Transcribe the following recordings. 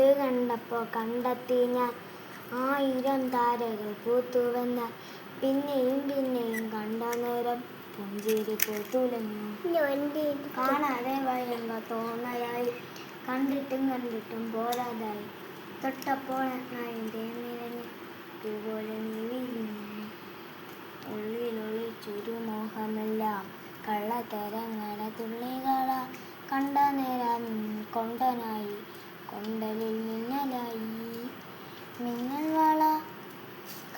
കൂട് കണ്ടപ്പോൾ കണ്ടെത്തി ഞാൻ ആയിരം താരകൾ പൂത്തുവെന്ന പിന്നെയും പിന്നെയും കണ്ട നേരം പുഞ്ചിരി പൂത്തുലഞ്ഞു കാണാതെ വയമ്പ തോന്നലായി. കണ്ടിട്ടും കണ്ടിട്ടും പോരാതായി. തൊട്ടപ്പോൾ എന്റെ നിറഞ്ഞു പൂപോലെ നീ വിരിഞ്ഞു ഉള്ളിലൊളിച്ചൊരു മോഹമെല്ലാം കള്ളത്തരങ്ങട തുള്ളികള കണ്ട നേരം കൊണ്ടനായി. കൊണ്ടലിൽ മിന്നലായി. മിന്നൽ വള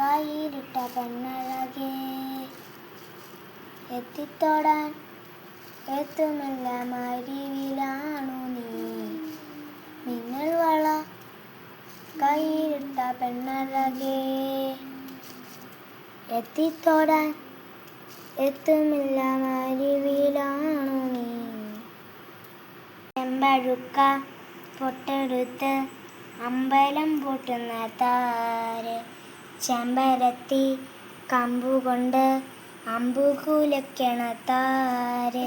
കയ്യിലിട്ട പെണ്ണഴകേ. എത്തിത്തോടാൻ എത്തുമെല്ലാം അരിവിലാണു നീ. മിന്നൽ വള കയ്യിലിട്ട പെണ്ണഴകേ. എത്തിത്തോടാൻ എത്തുമെല്ലാം അരിവിലാണു നീ. ചെമ്പഴുക്ക പൊട്ടെടുത്ത് അമ്പലം പൂട്ടുന്ന താര് ചെമ്പരത്തി കമ്പുകൊണ്ട് അമ്പുകൂലക്കണ താര്.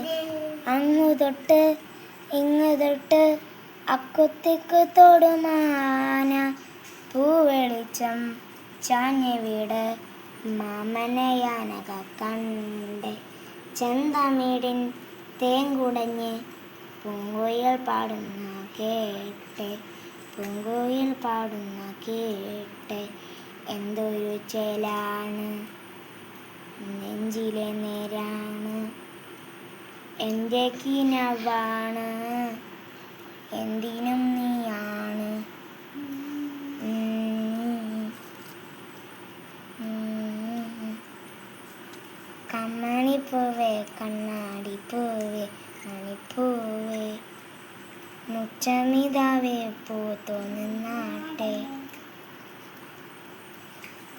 അങ്ങു തൊട്ട് ഇങ്ങു തൊട്ട് അക്കുത്തിക്കു തൊടുമാന പൂവെളിച്ചം ചാഞ്ഞ വീട് മാമനയാനക കണ്ട്. ചെന്തമീടിൻ തേങ്കുടഞ്ഞ് പൂങ്കുയിൽ പാടുന്ന കേട്ട്. പൂങ്കോയിൽ പാടുന്ന കേട്ട്. എന്തൊരു ചേലാണ്. നെഞ്ചിലെ നേരാണ്. എന്റെ കിനവാണ്. എന്തിനും നീയാണ്. കമ്മണിപ്പൂവേ കണ്ണാടിപ്പൂവേ മണിപ്പൂവേ മുച്ചമിതാവേ പൂത്തു നിന്നാട്ടെ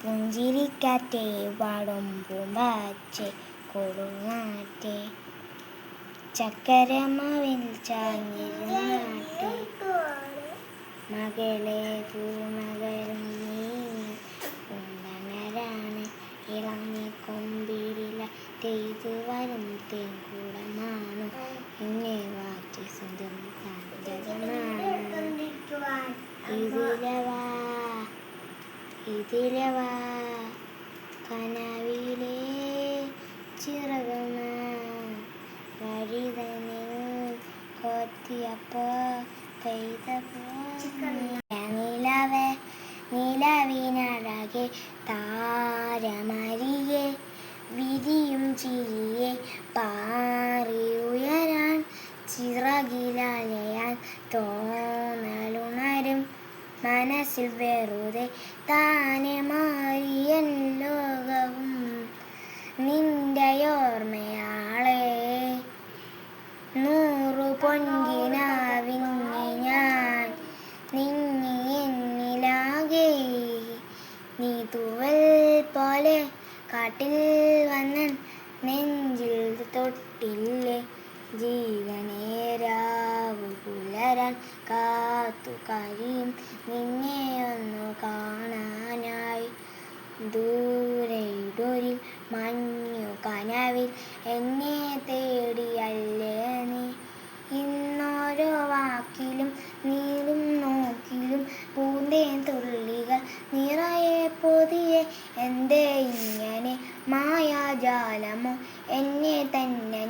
പുഞ്ചിരിക്കാറ്റെ പാടും പൂമ്പാച്ചെ കൊടുങ്ങാറ്റെ ചക്കരമാവിൽ ചാഞ്ഞിരുന്നാട്ടെ. മകളെ പൂമകളും തെയ്തു വരും തേങ്കൂടമാണ് എന്നെ വാറ്റി സ്വന്തം ഇതിലവാ ഇതിലവാ കനവിലെ ചിറകുമാ. വഴിതനിൽ കൊത്തിയപ്പോ പെയ്ത നിലവേ നിലവിനഴകെ താരമരികെ വിരിയും ചിരിയെ പാറി ഉയരാൻ ചിറകിലലയാൻ തോന്നലുണരും. മനസ്സിൽ വെറുതെ താനെ മാറിയൻ ലോകവും നിന്റെ ഓർമ്മയാളെ. നൂറു പൊൻകിനാവിങ്ങി ഞാൻ നിങ്ങി എന്നിലാകെ. നീ പോലെ കാട്ടിൽ വന്നൻ നെഞ്ചിൽ തൊട്ടില്ലേ ജീവനേരാവ് പുലരാൻ കാത്തു കരിയും. നിന്നെ ഒന്നു കാണാനായി ദൂരയിടൊരിൽ മഞ്ഞു കനവിൽ എന്നെ തേടിയല്ലേ നീ? ഇന്നോരോ വാക്കിലും നീളും നോക്കിലും പൂന്തേ തുള്ളികൾ നിറയെ പൊതിയെ എന്തേ ഇങ്ങനെ മായാജാലമോ? എന്നെ തന്നെ